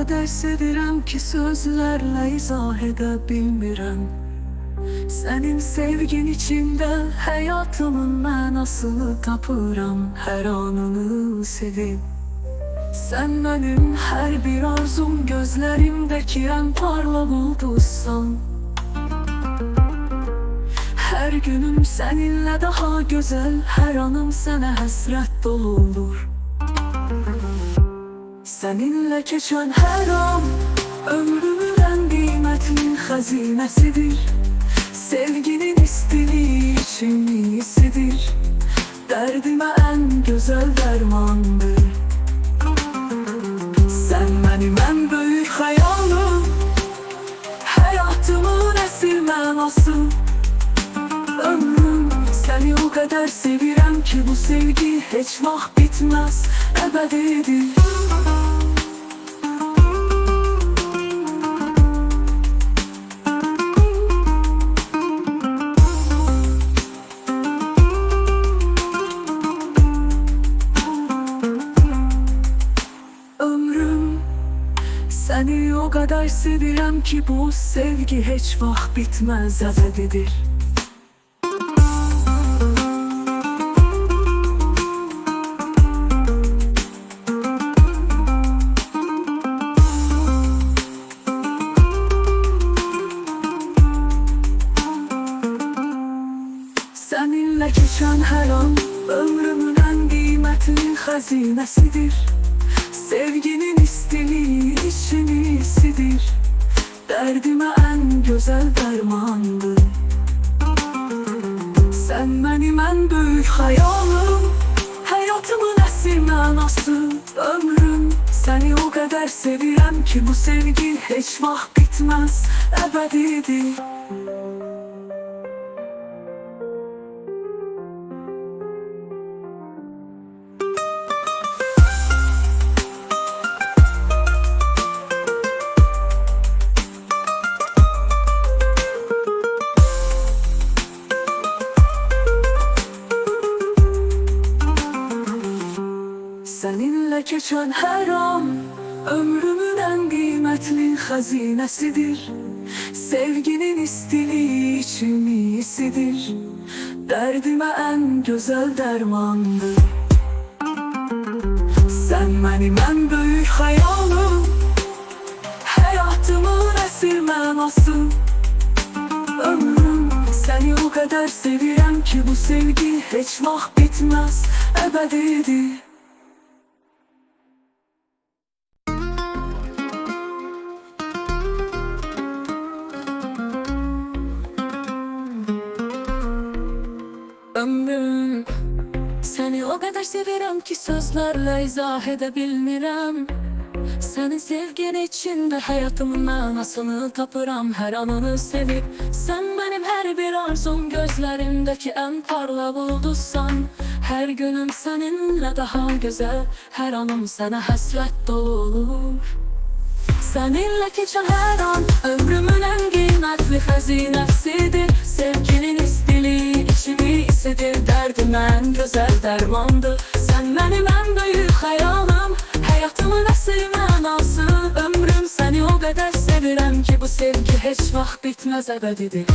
Kadar sevirəm ki sözlerle izah edə bilmirəm Senin sevgin içinde hayatımın mənasını tapıram Her anını sevip. Sen benim her bir arzum gözlerimdeki en parlak ulduzsan. Her günüm seninle daha güzel Her anım sana hasret doludur Seninle geçen her an Ömrümün en kıymetli hazinesidir Sevginin istiliği için iyisidir. Derdime en güzel dermandır Sen benim en büyük hayalim Hayatımın esil mənası. Ömrüm seni o kadar sevirəm ki Bu sevgi hiç vaxt bitmez Ebedidir kadar sevirəm ki bu sevgi hiç vaxt bitmez ebedidir Seninle geçen her an ömrümün en kıymetli hazinesidir. Sevginin istiliği için iyisidir Derdime en güzel dermandır Sen benim en büyük hayalim Hayatımın esil mənası Ömrüm seni o kadar sevirəm ki Bu sevgi hiç vaxt bitmez Ebedidir Geçen her an Ömrümün en kıymetli hazinesidir. Sevginin istiliği için iyisidir. Derdime en güzel dermandır. Sen benim en büyük hayalim. Hayatımın esil mənası Ömrüm seni o kadar sevirəm ki Bu sevgi hiç vaxt bitmez Ebedidir sevirəm ki sözlerle izah edebilmirəm Senin sevgin içinde hayatımın mənasını tapıram. Her anını sevip Sen benim her bir arzum. Gözlerimdeki en parlak ulduzsan Her günüm seninle daha güzel. Her anım sana hasret dolu olur. Seninle geçen her an ömrümün en kıymetli hazinesidir Sevginin istiliği içimi hissedilir Derdim en güzel dermandır Sen benim en büyük hayalim. Hayatımın esil mənası Ömrüm seni o kadar sevirəm ki Bu sevgi hiç vaxt bitmez ebedidir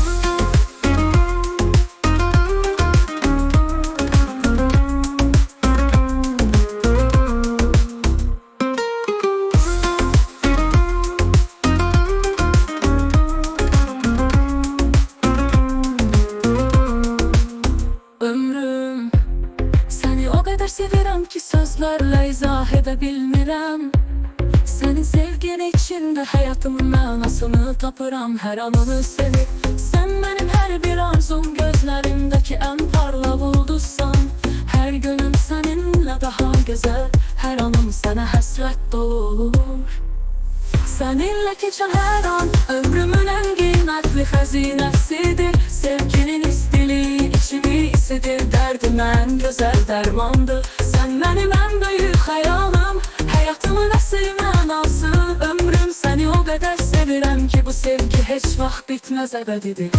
izah edebilmirəm Senin sevgin içinde hayatımın mənasını tapıram Her anını sevip Sen benim her bir arzum. Gözlerimdeki en parlak ulduzsan Her günüm seninle daha güzel. Her anım sana hasret dolu olur. Seninle geçen her an ömrümün en kıymetli hazinesidir. Sevginin istiliği içimi hissedilir Derdim en güzel dermandır Sən mənim ən böyük xəyalım Həyatımın əsrindən alsın Ömrüm səni o qədər sevirəm ki Bu sevgi heç vaxt bitməz əbədidir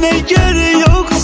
Sen eğer yoksan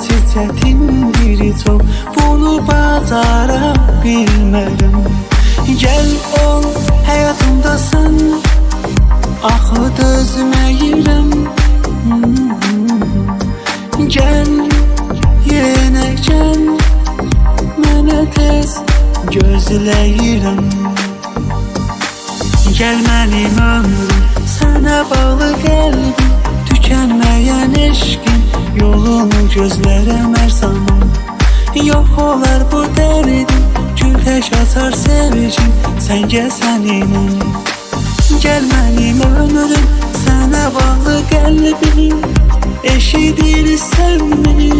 Sensiz çetindir çok Bunu bazara bilmem Gel ol hayatımdasan Axı dözməyirəm Gel yenə gəl Mənə tez gözləyirəm Gel mənim ömrüm Sənə bağlı qəlbim Tükənməyən eşqin Yolunu gözlərəm hər zaman Yox olar bu dərdim Gültəş açar sevicim Sən gəl səninlə Gel mənim ömrüm Sənə bağlı qəlbim Eşidirsən məni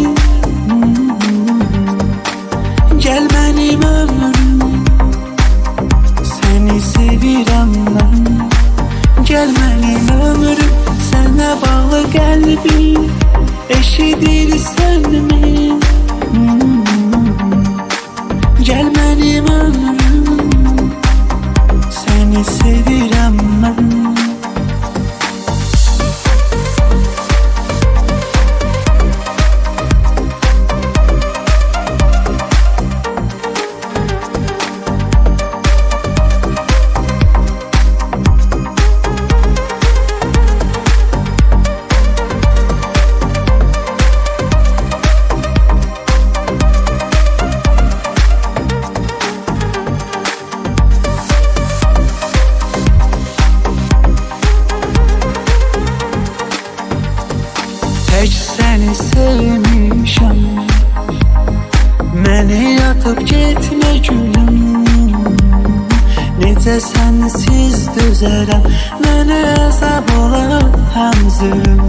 Gel mənim ömrüm. Seni sevirəm mən Gel mənim ömrüm Sənə bağlı qəlbim Eşidirsən məni Gel sevmişəm Məni yatıb getmə gülüm. Necə sənsiz dözərəm Mənə əzab olar həm zülüm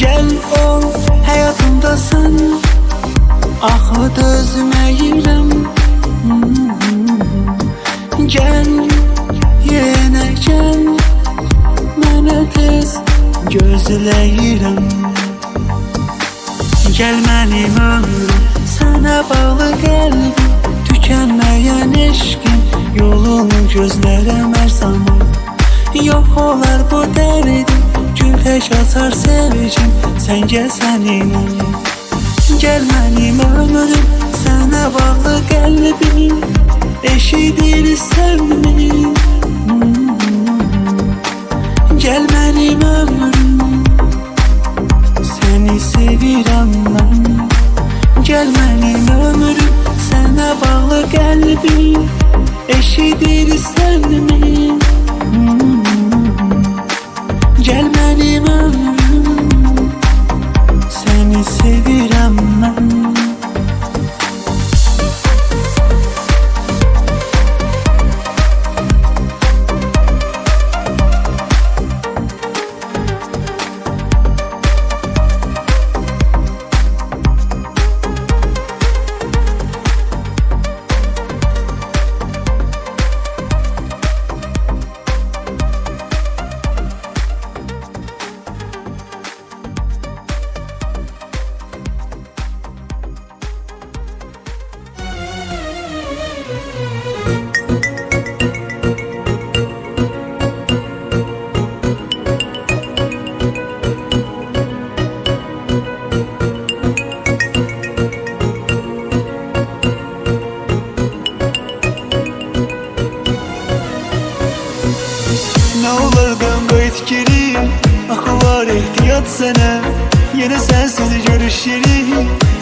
Gəl ol həyatımdasan Axı dözməyirəm Gəl yenə gəl Mənə tez gözləyirəm Gel mənim ömrüm Sənə bağlı qəlbim Tükənməyən eşqim Yolunu gözlərəm hər Yox olar bu dərdim Gültəş açar sevicim Sən gəl səninlə Gel mənim ömrüm Sənə bağlı qəlbim Eşidirsən məni Gel mənim ömrüm Seni sevirəm mən Gəl mənim ömrüm Sənə bağlı qəlbim Eşidirsən məni Gəl mənim ömrüm. Səni sevirəm mən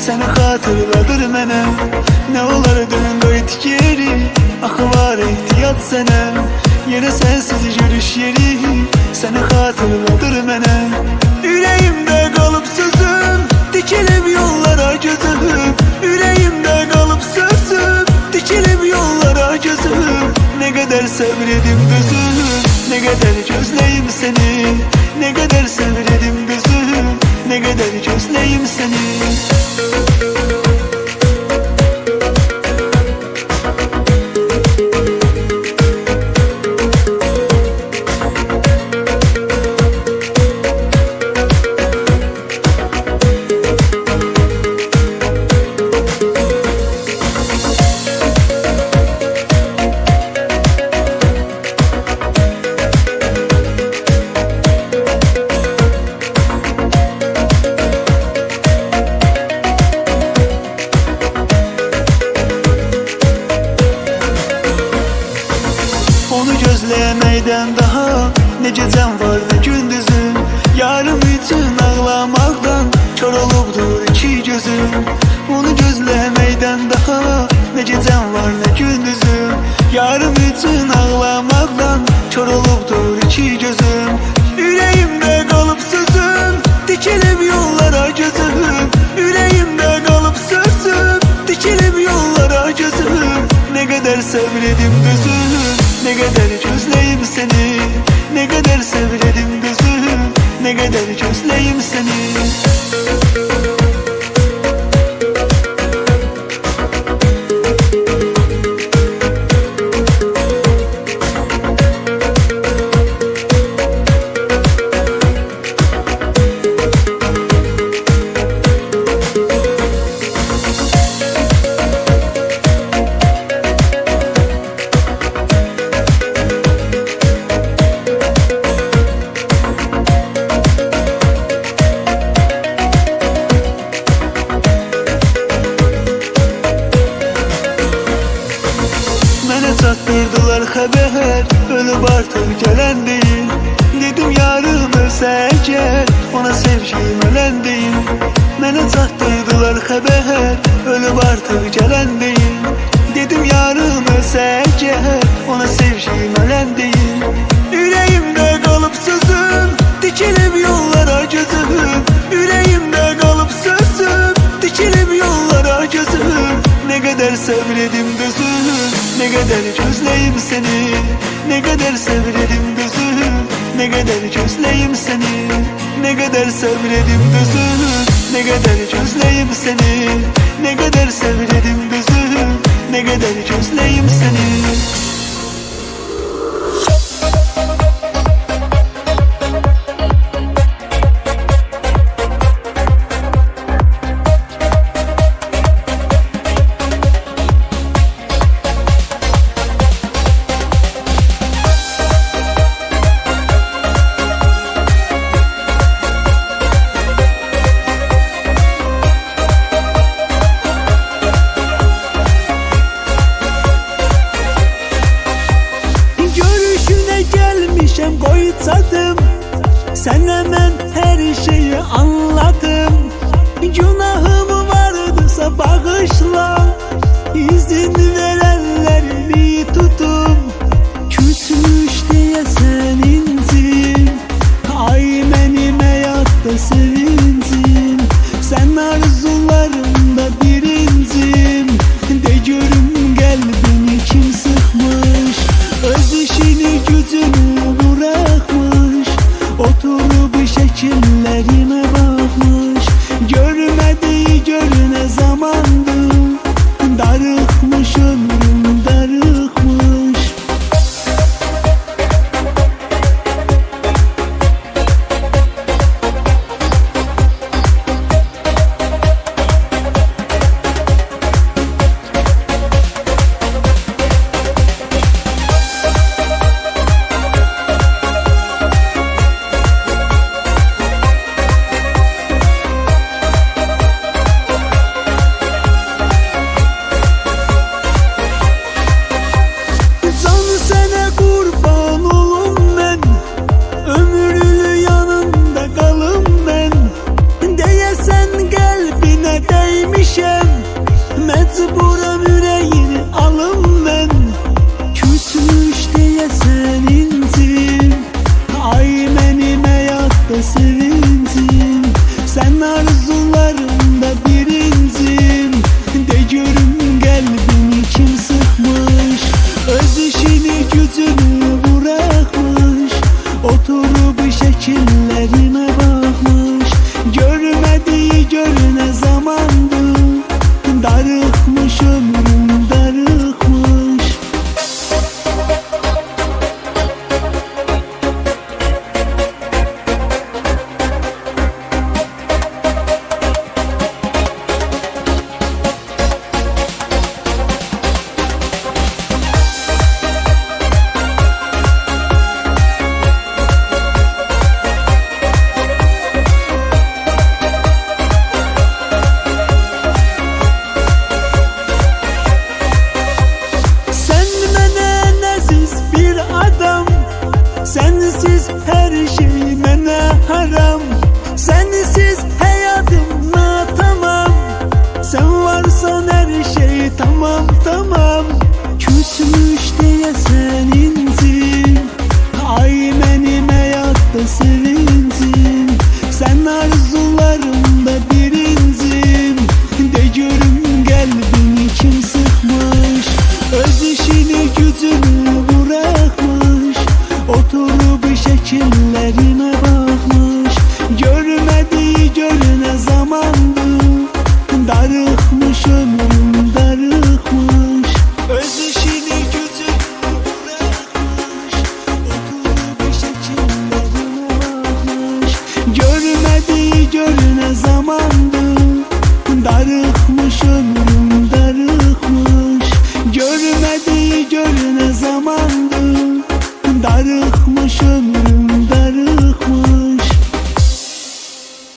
Seni hatırladır mene Ne olar dönün etkili Akı var ehtiyat sene. Yine sensiz görüş yeri. Seni hatırladır mene Yüreğimde kalıp sözüm. Dikilip yollara gözüm. Yüreğimde kalıp sözüm. Dikilip yollara gözüm. Ne kadar sabredim gözüm. Ne kadar gözleyim seni. Ne kadar sabredim gözüm Ne kadar gözleyim seni kadar gözleyim seni? Ne kadar sabredim gözüm Ne kadar gözleyim seni ölən deyil Mənə çatdırdılar xəbər Ölüb artıq gələn deyil Dedim yarım ölsə əgər Ona sevgim ölən deyil Ürəyimdə qalıb sözüm Dikilib yollara gözüm Ürəyimdə qalıb sözüm Dikilib yollara gözüm Ne kadar sabredim gözüm Ne kadar gözleyim seni. Ne kadar sabredim gözüm Ne kadar gözleyim seni Ne kadar sabredim gözüm Ne kadar gözleyim seni. Ne kadar sabredim gözüm Ne kadar gözleyim seni